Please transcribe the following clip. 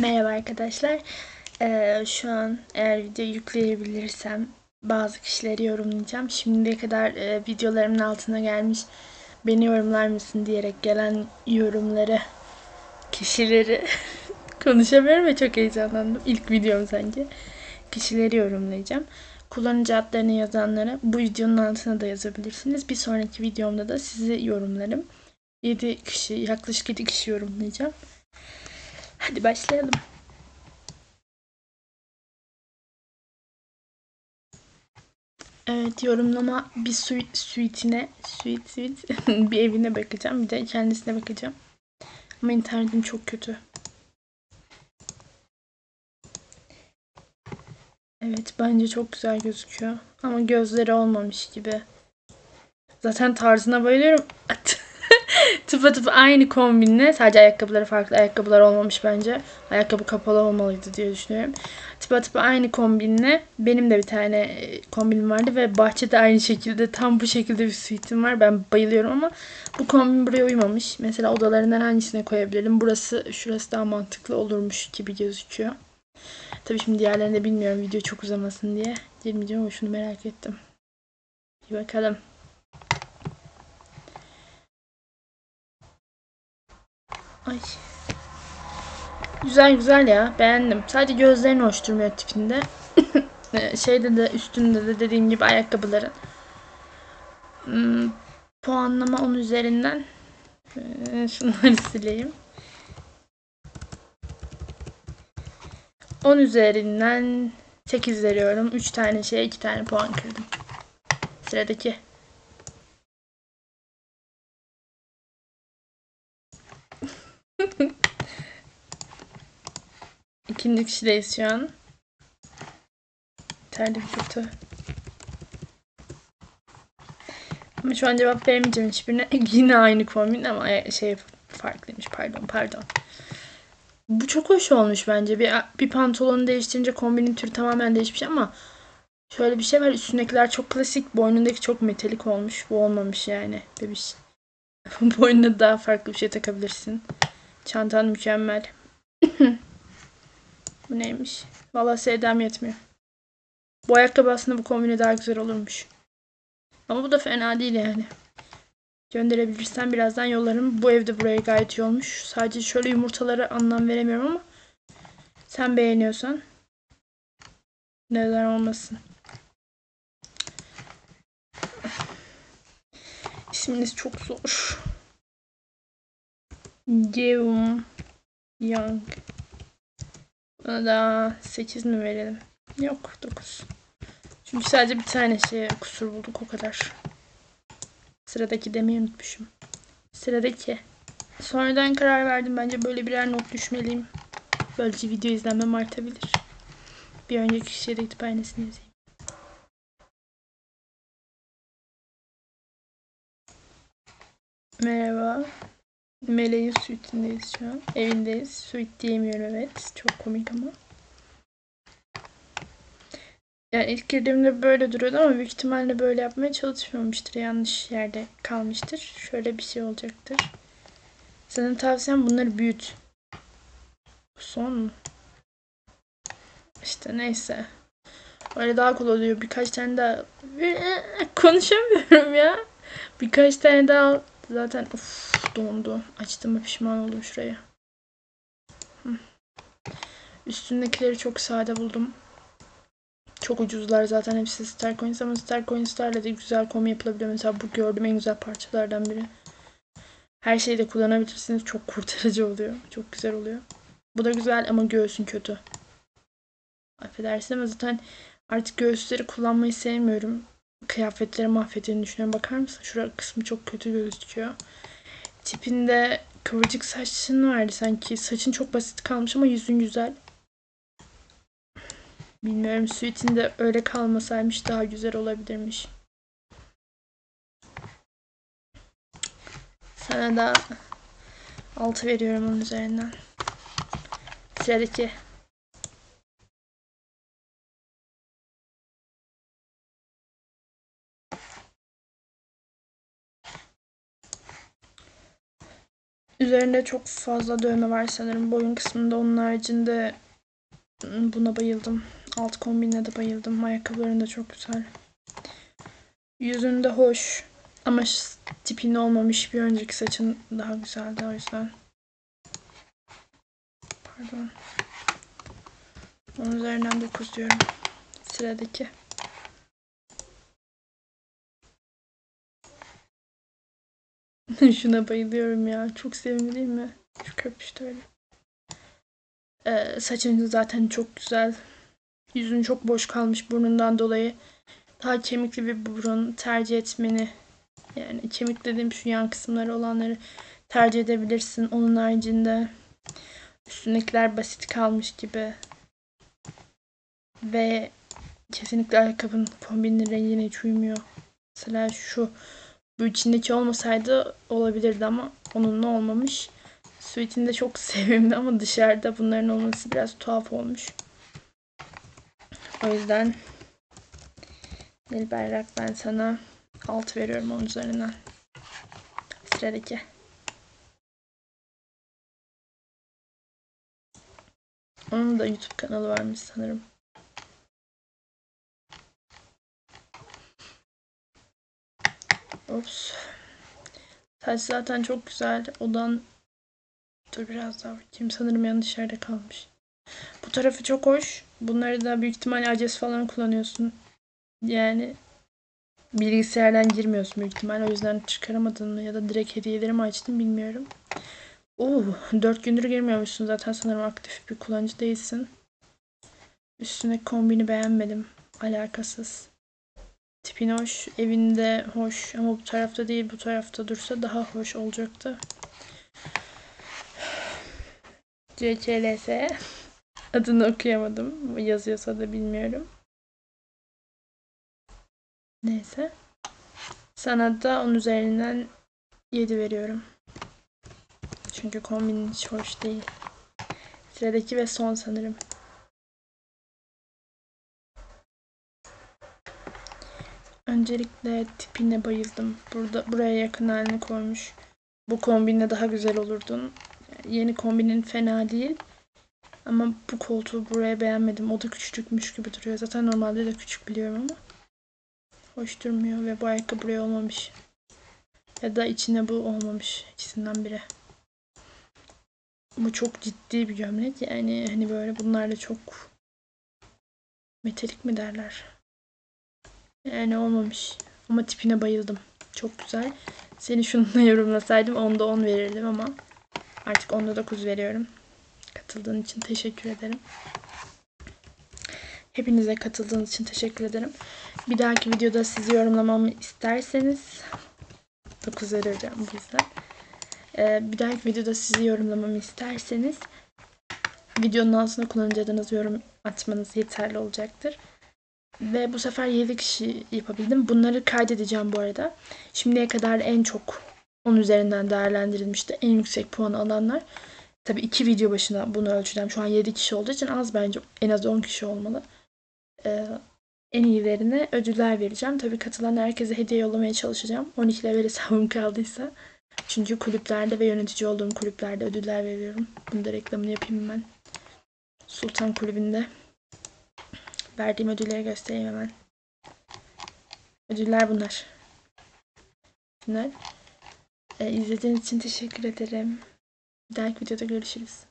Merhaba arkadaşlar. Ee, şu an eğer video yükleyebilirsem bazı kişileri yorumlayacağım. Şimdiye kadar e, videolarımın altına gelmiş beni yorumlar mısın diyerek gelen yorumları, kişileri konuşamıyorum ve çok heyecanlandım. İlk videom sanki. Kişileri yorumlayacağım. Kullanıcı adlarını yazanlara bu videonun altına da yazabilirsiniz. Bir sonraki videomda da sizi yorumlarım. 7 kişi, yaklaşık 7 kişi yorumlayacağım. Hadi başlayalım. Evet yorumlama bir su suite'ine suite suite bir evine bakacağım. Bir de kendisine bakacağım. Ama internetim çok kötü. Evet bence çok güzel gözüküyor. Ama gözleri olmamış gibi. Zaten tarzına bayılıyorum. tıpa tıpa aynı kombinle sadece ayakkabıları farklı ayakkabılar olmamış bence. Ayakkabı kapalı olmalıydı diye düşünüyorum. Tıpa tıpa aynı kombinle benim de bir tane e, kombinim vardı ve bahçede aynı şekilde tam bu şekilde bir suite'im var. Ben bayılıyorum ama bu kombin buraya uymamış. Mesela odalarından hangisine koyabilirim? Burası şurası daha mantıklı olurmuş gibi gözüküyor. Tabii şimdi diğerlerini de bilmiyorum video çok uzamasın diye. Girmeyeceğim ama şunu merak ettim. Bir bakalım. Ay. Güzel güzel ya. Beğendim. Sadece gözlerini hoş durmuyor tipinde. Ee, Şeyde de üstünde de dediğim gibi ayakkabıların. Hmm, puanlama 10 üzerinden. Ee, şunları sileyim. 10 üzerinden 8 veriyorum. 3 tane şeye 2 tane puan kırdım. Sıradaki. İkinci kişideyiz şu an. Terlik kötü. Ama şu an cevap veremeyeceğim hiçbirine. Yine aynı kombin ama şey farklıymış pardon pardon. Bu çok hoş olmuş bence. Bir, bir pantolonu değiştirince kombinin türü tamamen değişmiş ama şöyle bir şey var. Üstündekiler çok klasik. Boynundaki çok metalik olmuş. Bu olmamış yani. Bebiş. Boynuna daha farklı bir şey takabilirsin. Çantan mükemmel. bu neymiş? Vallahi sevdam yetmiyor. Bu ayakkabı aslında bu kombine daha güzel olurmuş. Ama bu da fena değil yani. Gönderebilirsen birazdan yollarım. Bu evde buraya gayet iyi olmuş. Sadece şöyle yumurtalara anlam veremiyorum ama sen beğeniyorsan neden olmasın. İsminiz çok zor. Geum Young. Buna da 8 mi verelim? Yok 9. Çünkü sadece bir tane şey kusur bulduk o kadar. Sıradaki demeyi unutmuşum. Sıradaki. Sonradan karar verdim. Bence böyle birer not düşmeliyim. Böylece video izlenmem artabilir. Bir önceki kişiye de gidip aynısını yazayım. Merhaba. Meleğin suite'indeyiz şu an. Evindeyiz. Suite diyemiyorum evet. Çok komik ama. Yani ilk girdiğimde böyle duruyordu ama büyük ihtimalle böyle yapmaya çalışmamıştır. Yanlış yerde kalmıştır. Şöyle bir şey olacaktır. Senin tavsiyem bunları büyüt. Son mu? İşte neyse. Öyle daha kolay oluyor. Birkaç tane daha konuşamıyorum ya. Birkaç tane daha zaten of dondu. Açtığıma pişman oldum şuraya. Üstündekileri çok sade buldum. Çok ucuzlar zaten hepsi Starcoins ama Starcoins'lerle de güzel komi yapılabiliyor. Mesela bu gördüğüm en güzel parçalardan biri. Her şeyi de kullanabilirsiniz. Çok kurtarıcı oluyor. Çok güzel oluyor. Bu da güzel ama göğsün kötü. Affedersin ama zaten artık göğüsleri kullanmayı sevmiyorum. Kıyafetleri mahvettiğini düşünüyorum. Bakar mısın? Şurada kısmı çok kötü gözüküyor. Tipinde kıvırcık saçın vardı sanki. Saçın çok basit kalmış ama yüzün güzel. Bilmiyorum suite'inde öyle kalmasaymış daha güzel olabilirmiş. Sana da 6 veriyorum onun üzerinden. Sıradaki. Üzerinde çok fazla dövme var sanırım boyun kısmında. Onun haricinde ım, buna bayıldım. Alt kombinine de bayıldım. Ayakkabıların da çok güzel. Yüzünde hoş. Ama tipin olmamış bir önceki saçın daha güzeldi o yüzden. Pardon. Onun üzerinden 9 diyorum. Sıradaki. Şuna bayılıyorum ya. Çok sevimli değil mi? Şu köpüşte öyle. Ee, saçın zaten çok güzel. Yüzün çok boş kalmış burnundan dolayı. Daha kemikli bir burun tercih etmeni yani kemik dediğim şu yan kısımları olanları tercih edebilirsin. Onun haricinde üstündekiler basit kalmış gibi. Ve kesinlikle ayakkabının kombinin rengine hiç uymuyor. Mesela şu bu içindeki olmasaydı olabilirdi ama onunla olmamış. Sweet'in de çok sevimli ama dışarıda bunların olması biraz tuhaf olmuş. O yüzden Nil Berrak ben sana 6 veriyorum onun üzerinden. Sıradaki. Onun da YouTube kanalı varmış sanırım. Ops. Saç zaten çok güzel. Odan dur biraz daha bakayım. Sanırım yanlış yerde kalmış. Bu tarafı çok hoş. Bunları da büyük ihtimalle Aces falan kullanıyorsun. Yani bilgisayardan girmiyorsun büyük ihtimalle. O yüzden çıkaramadın mı ya da direkt hediyeleri mi açtın bilmiyorum. Oo, 4 gündür girmiyormuşsun zaten sanırım aktif bir kullanıcı değilsin. Üstüne kombini beğenmedim. Alakasız. Tipin hoş, evinde hoş ama bu tarafta değil bu tarafta dursa daha hoş olacaktı. CCLS adını okuyamadım. Yazıyorsa da bilmiyorum. Neyse. Sana da onun üzerinden 7 veriyorum. Çünkü kombinin hiç hoş değil. Sıradaki ve son sanırım. Öncelikle tipine bayıldım. Burada buraya yakın halini koymuş. Bu kombinle daha güzel olurdun. Yeni kombinin fena değil. Ama bu koltuğu buraya beğenmedim. O da küçücükmüş gibi duruyor. Zaten normalde de küçük biliyorum ama. Hoş durmuyor ve bu ayakkabı buraya olmamış. Ya da içine bu olmamış. İkisinden biri. Bu çok ciddi bir gömlek. Yani hani böyle bunlar da çok metalik mi derler. Yani olmamış. Ama tipine bayıldım. Çok güzel. Seni şununla yorumlasaydım onda 10 verirdim ama artık onda 9 veriyorum. Katıldığın için teşekkür ederim. Hepinize katıldığınız için teşekkür ederim. Bir dahaki videoda sizi yorumlamamı isterseniz 9 vereceğim bu yüzden. Ee, bir dahaki videoda sizi yorumlamamı isterseniz videonun altına kullanıcı adınızı yorum atmanız yeterli olacaktır. Ve bu sefer 7 kişi yapabildim. Bunları kaydedeceğim bu arada. Şimdiye kadar en çok 10 üzerinden değerlendirilmişti. En yüksek puan alanlar. Tabii 2 video başına bunu ölçeceğim. Şu an 7 kişi olduğu için az bence en az 10 kişi olmalı. Ee, en iyilerine ödüller vereceğim. Tabii katılan herkese hediye yollamaya çalışacağım. 12 level hesabım kaldıysa. Çünkü kulüplerde ve yönetici olduğum kulüplerde ödüller veriyorum. Bunu da reklamını yapayım hemen. Sultan Kulübü'nde verdiğim ödülleri göstereyim hemen. Ödüller bunlar. Bunlar. Ee, izlediğiniz için teşekkür ederim. Bir dahaki videoda görüşürüz.